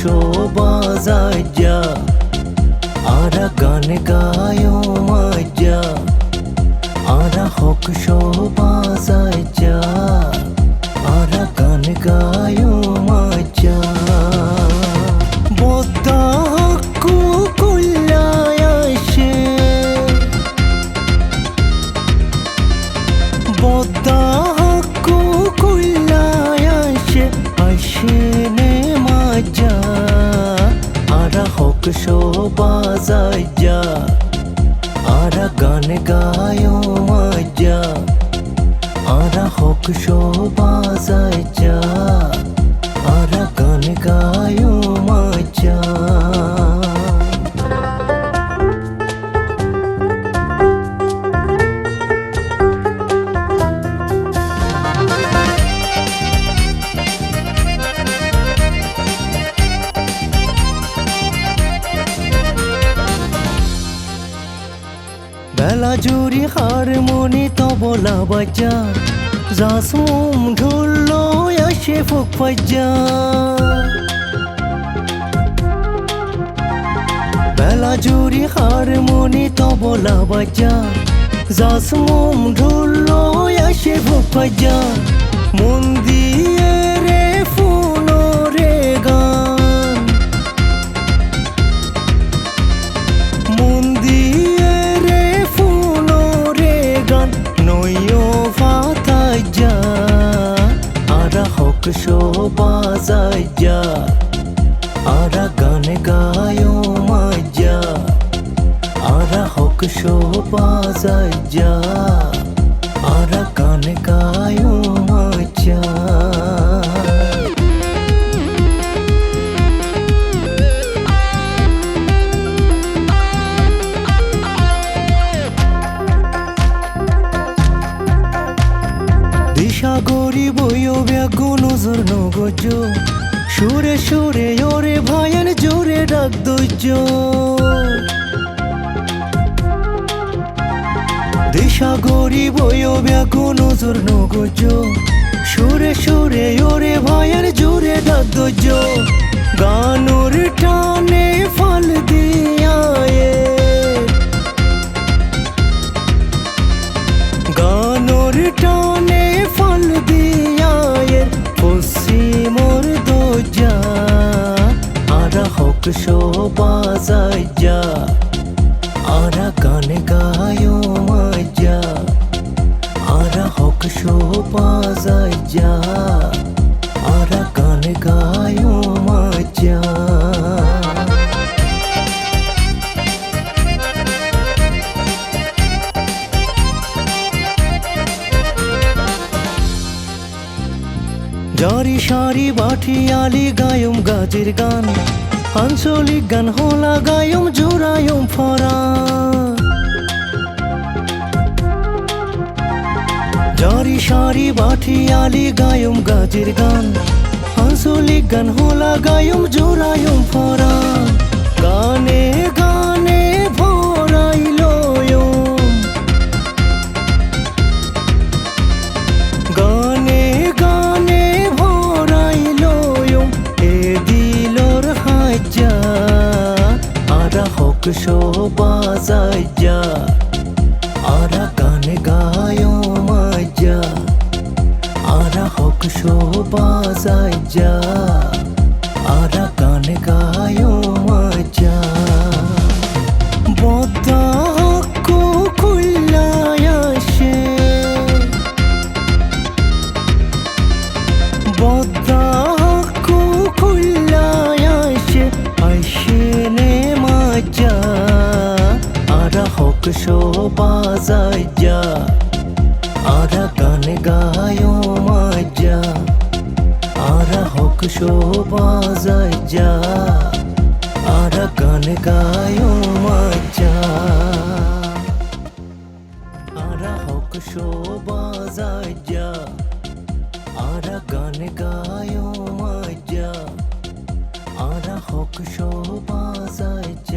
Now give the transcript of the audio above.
শোবাজায় যা আরা গান গায় মজা আরা হক শোবাজায় আরা হক শোবাজায় যা আরা গান গায়ো মজা আরা হক শোবাজায় যা আরা গান গায়ো মজা বেলা জুড়ি হারমোনি তবলা বাজা। জাসুম ঢুল্লো আসে ফুক পাজা বেলা জুড়ি হারমোনি তবলা বাজা। জাসুম ঢুল্লো আসে ফুক পাজা মন আরা হক শোবাজায় যা, আরা গান গায়ো মজা দিশা গরি বইও ব্যাগু নজর নগজ সুরে সুরে ওরে ভায়ান জোরে ডাক দৈজ দিশা বয়ো ব্যাগু নজর নগজ সুরে সুরে ওরে ভয়ের জুড়ে যা আরা গান গায়ো মজা। জারি সারি বাঠি আলি গায়ম গাজের গান, আঞ্চলিক গান হোলা গায়ম জোড়ায়ম বাঠি আলি গায়ম গাজের গান। আঞ্চলিক গান হোলা গায়ম জোড়ায়ম ফরা গানে গানে ভরাইলয়ম গানে গানে ভরাইলয়ম এ দিলর হাজা আরা হক শোবাজায় যা আরা গান গায়ো মজা আরা হক শোবাজায় যা আরা গান গায়ো মজা। বদ্দা হকু খুল্লায় আসে। নে মজা। আরা হক শোবাজায় যা আরা গানে গায়ো মাজা, আর হক শোভা যা আর গান গায়ো মাজা। আর হক শোভা যা আর গান গায়ো মাজা, আর হক শোভা যা